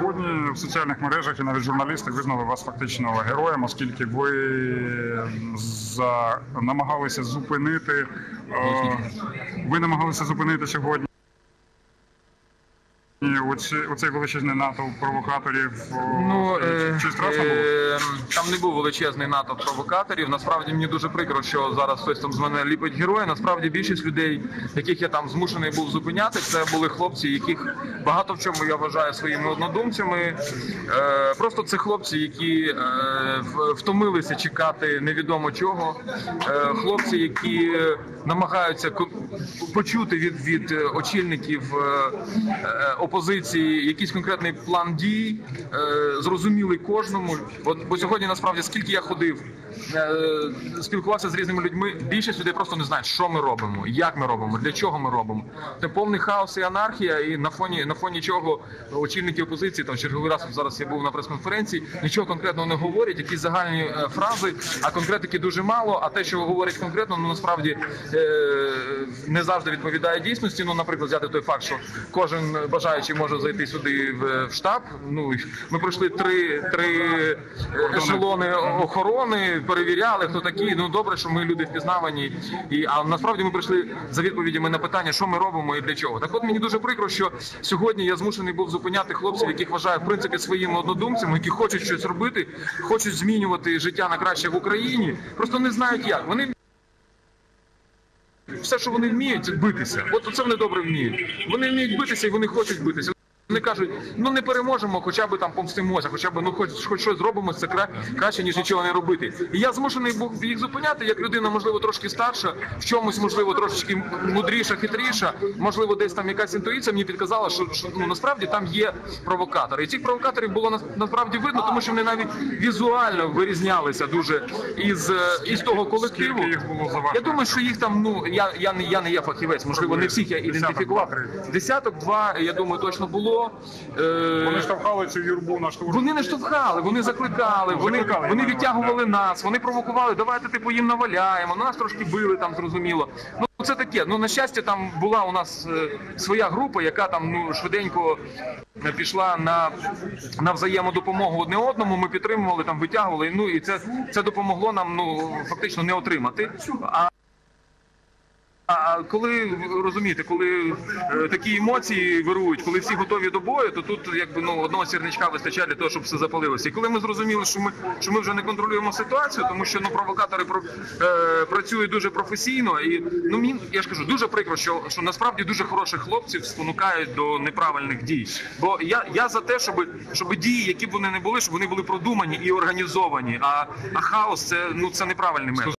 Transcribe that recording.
Сьогодні в соціальних мережах і навіть журналісти визнали вас фактично героєм, оскільки ви за намагалися зупинити е, ви намагалися зупинити сьогодні. Оці, оцей величезний натовп провокаторів. о, Ну, чи, е, чи страшно було? Там не був величезний натовп провокаторів. Насправді мені дуже прикро, що зараз хтось там з мене ліпить героя. Насправді більшість людей, яких я там змушений був зупиняти, це були хлопці, яких багато в чому я вважаю своїми однодумцями. Е, просто це хлопці, які е, втомилися чекати невідомо чого. Е, хлопці, які намагаються почути від, від очільників опозиції якийсь конкретний план дій, зрозумілий кожному. Бо, бо сьогодні насправді скільки я ходив, е, спілкувався з різними людьми, більшість людей просто не знають, що ми робимо, як ми робимо, для чого ми робимо. Це повний хаос і анархія, і на фоні на фоні чого очільники опозиції там черговий раз зараз я був на прес-конференції, нічого конкретного не говорять, якісь загальні е, фрази, а конкретики дуже мало. А те, що говорять конкретно, ну насправді е, не завжди відповідає дійсності. Ну, наприклад, взяти той факт, що кожен бажаючий може зайти сюди в, штаб. Ну ми пройшли три, три ешелони охорони, перевіряли, хто такі. Ну добре, що ми люди впізнавані. І а насправді ми прийшли за відповідями на питання, що ми робимо і для чого. Так от мені дуже прикро, що сьогодні я змушений був зупиняти хлопців, яких вважаю в принципі своїми однодумцями, які хочуть щось робити, хочуть змінювати життя на краще в Україні. Просто не знають як. Вони все, що вони вміють, це битися. От це вони добре вміють. Вони вміють битися і вони хочуть битися. Вони кажуть, ну не переможемо, хоча б там помстимося, хоча б ну хоч, хоч щось зробимо, це кра... краще, ніж нічого не робити. І я змушений був їх зупиняти, як людина, можливо, трошки старша, в чомусь, можливо, трошечки мудріша, хитріша, можливо, десь там якась інтуїція мені підказала, що, що ну насправді там є провокатори. І цих провокаторів було на- насправді видно, тому що вони навіть візуально вирізнялися дуже із, е, із того колективу. Їх було за Я думаю, що їх там, ну я, я не я не є фахівець, можливо, не всіх я ідентифікував. Десяток, два, я думаю, точно було. Е, Вони штовхали цю юрбу на штурм. вони не штовхали, вони закликали, вони, Закликали, вони відтягували нас, вони провокували, давайте типу їм наваляємо, нас трошки били там, зрозуміло. Ну це таке. Ну на щастя, там була у нас е, своя група, яка там ну швиденько пішла на, на взаємодопомогу одне одному. Ми підтримували там, витягували. Ну і це, це допомогло нам ну фактично не отримати. А а коли розумієте, коли е, такі емоції вирують, коли всі готові до бою, то тут якби ну одного сірничка вистачає для того, щоб все запалилося. І коли ми зрозуміли, що ми що ми вже не контролюємо ситуацію, тому що ну провокатори про, е, працюють дуже професійно, і ну мені я ж кажу, дуже прикро, що, що насправді дуже хороших хлопців спонукають до неправильних дій. Бо я, я за те, щоб, щоб дії, які б вони не були, щоб вони були продумані і організовані. А, а хаос це ну це неправильний метод.